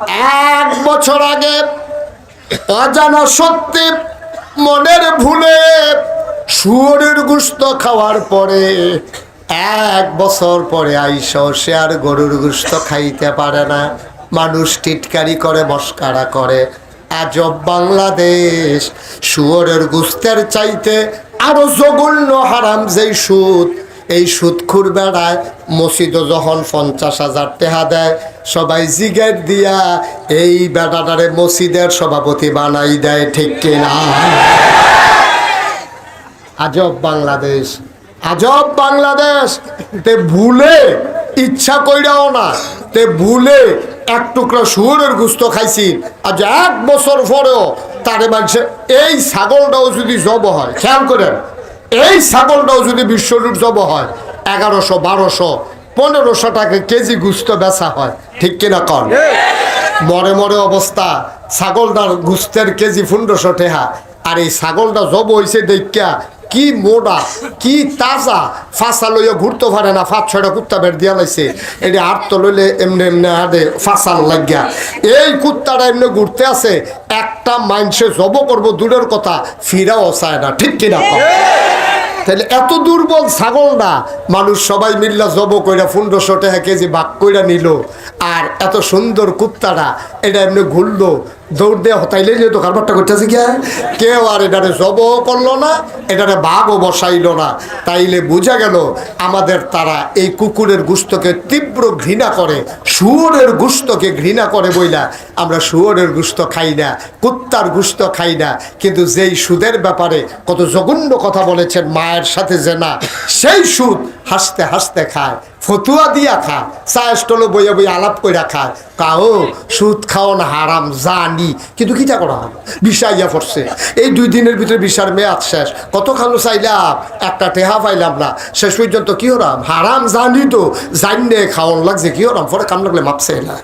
এক বছর আগে অজানা সত্যি মনের ভুলে শুয়োরের গুস্ত খাওয়ার পরে এক বছর পরে আইস সে আর গরুর গুস্ত খাইতে পারে না। মানুষ টিটকারি করে, মস্কারা করে। আজব বাংলাদেশ শুয়োরের গুস্তের চাইতে আরও জঘন্য হারাম যেই সুদ এই সুদখুর বেড়ায় মসজিদও যখন পঞ্চাশ হাজার টেহা দেয়, সবাই জিগেট দিয়া এই বেড়াটারে মসজিদের সভাপতি বানাই দেয়, ঠিক কিনা আজব বাংলাদেশ আজব বাংলাদেশ। তে ভুলে, ইচ্ছা কইরাও না, তে ভুলে এক টুকরা শুয়োরের গুস্ত খাইছি। আজ এক বছর পরেও তারে মানুষের এই ছাগলটাও যদি জব হয়, খেয়াল করেন। এই ছাগলটাও যদি বিশ্বরূপ জব হয়, এগারোশো, বারোশো, পনেরোশো টাকা কেজি গুস্ত বেচা হয়। ঠিক কিনা কন? মরে মরে অবস্থা, ছাগলটার গুস্তের কেজি পনেরোশো টেহা। আর এই ছাগলটা জব হয়েছে দেখা কি মোটা, কি তাজা, ফাঁসা লইয়া ঘুরতে পারে না ফাঁস ছয়টা কুত্তা বের দিয়া লাইছে। এটি আট তো লইলে এমনি এমনি হাতে ফাঁসাল লাগিয়া। এই কুত্তাটা এমনি ঘুরতে আছে, একটা মাইন্সে জব করব দূরের কথা, ফিরাও চায় না, ঠিক কিনা? তাহলে এত দুর্বল ছাগল না। মানুষ সবাই মিল্লা জব কইরা পনেরোশো টাকা কেজি বাক কইরা নিল। আর এত সুন্দর কুত্তাটা, এটা এমনি ঘুরলো। দৌড় দিয়ে হতাইলে যেহেতু কারবারটা করতেছে কি? কেউ আর এটারে জব করল না, এটারে বাঘও বসাইল না। তাইলে বোঝা গেল আমাদের তারা এই কুকুরের গুস্তকে তীব্র ঘৃণা করে, শুয়োরের গুস্তকে ঘৃণা করে বইলা, আমরা শুয়োরের গুস্ত খাই না, কুত্তার গুস্ত খাই না। কিন্তু যেই সুদের ব্যাপারে কত জঘন্য কথা বলেছেন মায়ের সাথে যে না, সেই সুদ হাসতে হাসতে খায়, ফতুয়া দিয়া খায় চা স্টলে বইয়া বই আলাপ কইরা খায়। কাও, সুদ খাওয়ান হারাম, জানি। কিন্তু কিটা করা হবে? বিষা ইয়া পড়ছে। এই দুই দিনের ভিতরে বিষার মেয়াদ শেষ। কত খালো চাইলাম? একটা টেহা পাইলাম না। শেষ পর্যন্ত কি হরাম? হারাম, জানি তো। জানলে খাওয়ান লাগছে, কি হরাম? পরে কাম লাগলে মাপছে না।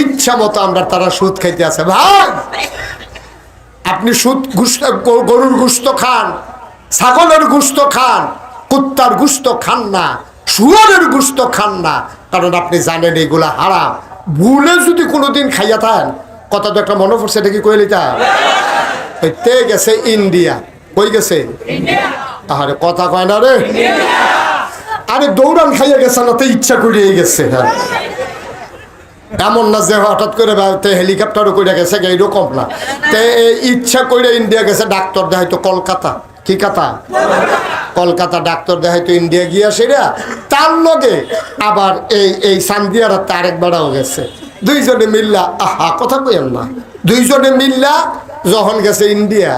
ইচ্ছা মতো আমরা তারা সুদ খাইতে আছে। ভাই, আপনি সুদ গুস্ত, গরুর গুস্ত খান। ছাগলের গুস্ত খান, কুত্তার গুস্ত খান না, শুয়ারের গুস্ত খান না। কারণ আপনি জানেন এগুলা হারাম। ভুলে যদি কোনোদিন খাইয়া থান কথা তো একটা মনে পড়ছে, এটা কি কইলি তা? গেছে ইন্ডিয়া। কই গেছে? আরে কথা কয় না রে। আরে দৌড়ান খাইয়া গেছে না তো ইচ্ছা করিয়ে গেছে। হ্যাঁ। এমন না যে হঠাৎ করে তে হেলিকপ্টারও করে গেছে এইরকম না। তে ইচ্ছা করে ইন্ডিয়া গেছে, ডাক্তার দেখাইতো কলকাতা। কি কথা? কলকাতা ডাক্তার দেখাইতো ইন্ডিয়া গিয়া সেরা। তার লগে আবার এই এই সান্দিয়ার তারেক বেড়াও গেছে। দুইজনে মিল্লা, আহা, কথা কইেন না। দুইজনে মিল্লা যখন গেছে ইন্ডিয়া।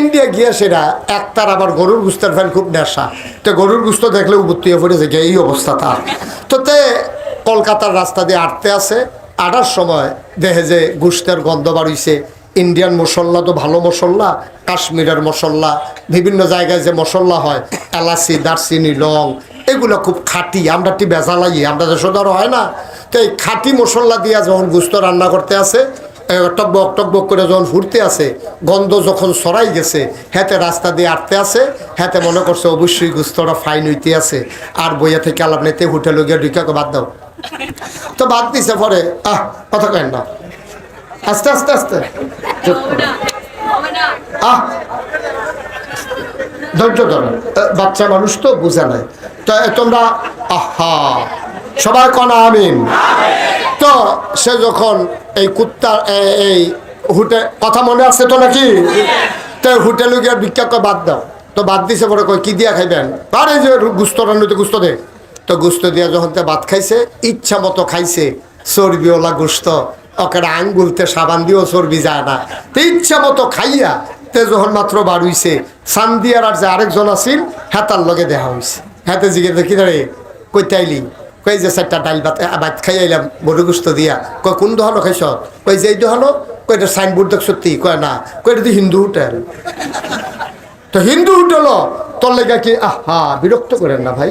ইন্ডিয়া গিয়া সেরা একটার আবার গরুর গুস্তের ফ্যান খুব নেশা। তো গরুর গুস্ত দেখলে উপত্তি পড়েছে গিয়ে এই অবস্থা তার। তো তে কলকাতার রাস্তা দিয়ে আটতে আছে। আটার সময় দেখে যে গুস্তের গন্ধ বাড়িছে ইন্ডিয়ান মশল্লা তো ভালো মশলা কাশ্মীরের মশলা বিভিন্ন জায়গায় যে মশলা হয় এলাচি দারচিনি লং এগুলো খুব খাঁটি আমরা টি বেজা লাগি আমরা দেশে ধরো হয় না তো এই খাঁটি মশলা দিয়া যখন গুস্ত রান্না করতে এ, টকবক টকবক করে যখন ফুটতে আছে গন্ধ যখন সরাই গেছে হেতে রাস্তা দিয়ে আটতে আছে হেতে মনে করছে অবশ্যই গুস্তরা ফাইন হইতে আছে আর বইয়া থেকে আলাপ নেতে হোটেলে গিয়ে ঢুকে বাদ দাও। তো বাদ দিছে পরে আহ কথা কেন না। আস্তে আস্তে আস্তে। আহ। ধৈর্য ধরো। বাচ্চা মানুষ তো বুঝে নাই। তো তোমরা, আহা। সবাই কনা আমিন। তো সে যখন এই কুত্তা এই হুটে, কথা মনে আছে তো নাকি? তো হোটেলে গিয়ে বিখ্যাত বাদ দাও। তো বাদ দিছে পরে কয়, কি দিয়া খাইবেন? আরে যে গুস্ত রান্নতে গুস্ত দে। তো গুস্ত দিয়া যখন তে ভাত খাইছে, ইচ্ছা মতো খাইছে চর্বিওলা গুস্ত। ওকে আঙ্গুলতে সাবান দিয়েও চর্বি যায় না। তে ইচ্ছা মতো খাইয়া তে যখন মাত্র বার হইছে সান্দিয়ার আর যে আরেকজন আছিল হেতার লগে দেখা হইছে। হাতে জিগে দেখি দাঁড়ে কইতে আইলি কই যে চারটা ডাইল ভাত ভাত খাই আইলাম গরু গুস্ত দিয়া। কয় কোন দোহানো খাইছ? কই যে এই দোহানো, কই, এটা সাইনবোর্ড দেখ সত্যি? কয়, না। কই এটা হিন্দু হোটেল। তো হিন্দু হোটেল তোর লেগে কি, আহা, বিরক্ত করেন না ভাই।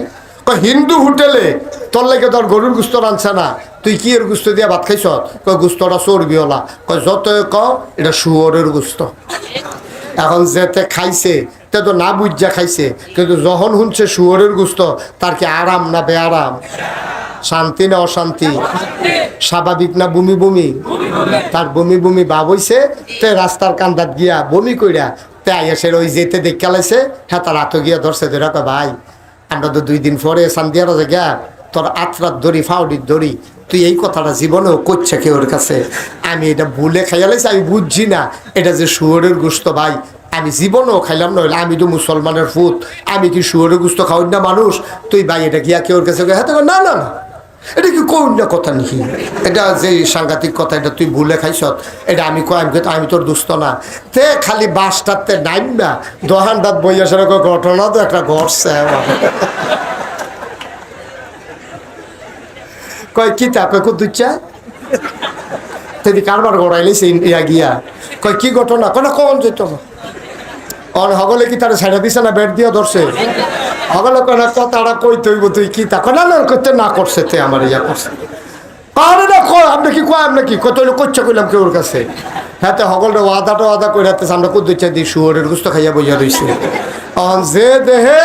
হিন্দু হোটেলে, তোর লেগে তোর গরুর গুস্ত রানছে না। তুই কি এর গুস্ত দিয়া ভাত খাইছ? কয়, গুস্তটা চর্বিওলা কয় যত ক, এটা শুয়োরের গুস্ত। এখন যেতে খাইছে, তে তো না বুঝা খাইছে, কিন্তু যখন শুনছে শুয়োরের গুস্ত, তার কি আরাম না বেআরাম? শান্তি না অশান্তি? স্বাভাবিক না বমি বমি? তার বমি বমি ভাব হইছে, তে রাস্তার কান্দাত গিয়া বমি কইরা, তে আইয়াসের ওই যেতে দেখে লাইছে হ্যাঁ তার হাতে গিয়া ধরছে, ধরে ভাই আমরা তো দুই দিন পরে সান্দিয়ার গিয়া, তোর আত্রার দড়ি ফাউডির দড়ি, তুই এই কথাটা জীবনেও করছে কে ওর কাছে? আমি এটা ভুলে খাইয়া লাইছি, আমি বুঝছি না। এটা যে শুয়োরের গুস্ত ভাই, আমি জীবনও খাইলাম নইলে আমি তো মুসলমানের ফুত আমি কি শুয়োরের গুস্ত খাওয়ার না মানুষ? তুই ভাই, এটা গিয়া কে ওর কাছে হ্যাঁ না না না। এটা কি কোন কথা নাকি? এটা যে সাংঘাতিক কথা, এটা তুই ভুলে খাইছ এটা আমি কয় আমি তোর দুস্থ না। তে খালি বাসটাতে নাইম না দোহানটাত বইয়া সেরকম ঘটনা তো একটা ঘটছে আমার। কয়, কি তা, কয় কত ইচ্ছা তিনি কারবার গড়াইলিস ইয়া গিয়া। কয়, কি ঘটনা? কোনো কোন যেত অন হগলে কি তার ছেড়ে দিছে না বেড দিয়ে ধরছে? হগলে কয় না কথাটা কই তৈব তুই কি তা? কয়, না না করতে না করছে তে আমার ইয়া করছে। আরে না কয় আপনি কি কয়, আপনি কি? কত করছে কইলাম কেউ ওর কাছে? হ্যাঁ তো হগলটা ওয়াদাটা ওয়াদা করে হাতে আমরা কত ইচ্ছা দিই শুয়োরের গুস্ত খাইয়া বইয়া রইছে। অন যে দেহে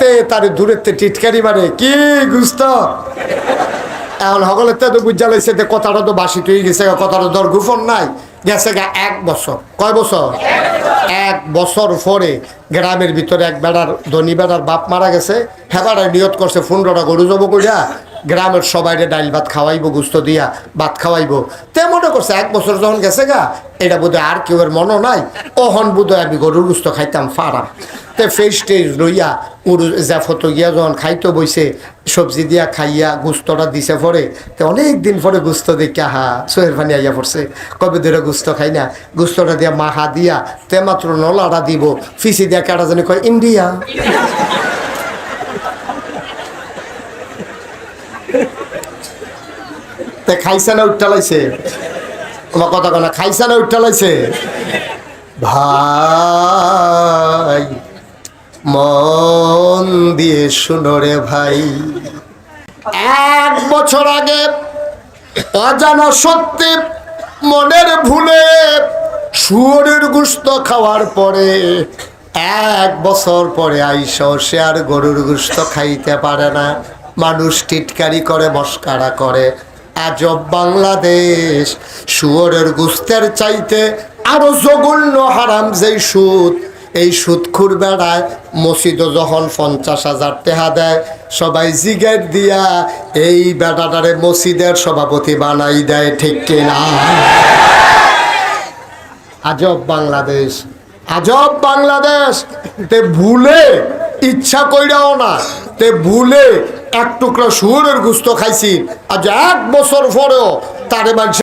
তে তারে দূরের তে টিটকারি মারে, কি গুস্ত? এখন সকলের তো বুঝা লাইছে কথাটা তো বাসি তুই গেছে, কথাটা ধর গুফন নাই। গেছে গা এক বছর। কয় বছর? এক বছর পরে গ্রামের ভিতরে এক বেড়ার ধনী বেড়ার বাপ মারা গেছে হেবাড়ায় নিয়ত করছে পনেরোটা গরু যাব কইরা গ্রামের সবাইরে ডাইল ভাত খাওয়াইবো, গুস্ত দিয়া ভাত খাওয়াইবো। তে মনে করছে এক বছর যখন গেছে গা, এটা বোধহয় আর কেউ এর মনও নাই ওহন বোধহয় আমি গরুর গুস্ত খাইতাম ফারাম তে ফেস টেস লইয়া উড়ু ফটো গিয়া যখন খাইতো বইছে, সবজি দিয়া খাইয়া গুস্তটা দিছে পরে, তো অনেক দিন পরে গুস্ত দেখে হা সোহের পানি আইয়া পড়ছে। কবে ধরে গুস্ত খাই না, গুস্তটা দিয়া মাহা দিয়া, তে মাত্র নলাটা দিব, ফিসি দিয়া কাটা জানি কয়, ইন্ডিয়া। তে খাইছে না উঠটালাইছে তোমার কথা কনা খাইছে না উঠটালাইছে ভাই, মন দিয়ে শুনো রে ভাই। এক বছর আগে অজানা সত্যি মনের ভুলে শুয়োরের গুস্ত খাওয়ার পরে এক বছর পরে আইস, সে আর গরুর গুস্ত খাইতে পারে না। মানুষ টিটকারি করে, মস্কারা করে। আজব বাংলাদেশ, শুয়োরের গুস্তের চাইতে আরও জঘন্য হারাম যেই সুদ। এই সুদখুর বেড়ায় মসজিদও যখন পঞ্চাশ হাজার টেহা দেয়, সবাই জিগেট দিয়া এই বেড়াটারে মসজিদের সভাপতি বানাই দেয়, ঠিক কিনা? আজব বাংলাদেশ আজব বাংলাদেশ। তে ভুলে, ইচ্ছা কইরাও না, তে ভুলে এক টুকরা শুয়োরের গুস্ত খাইছি। আজ এক বছর পরেও তারে মানুষ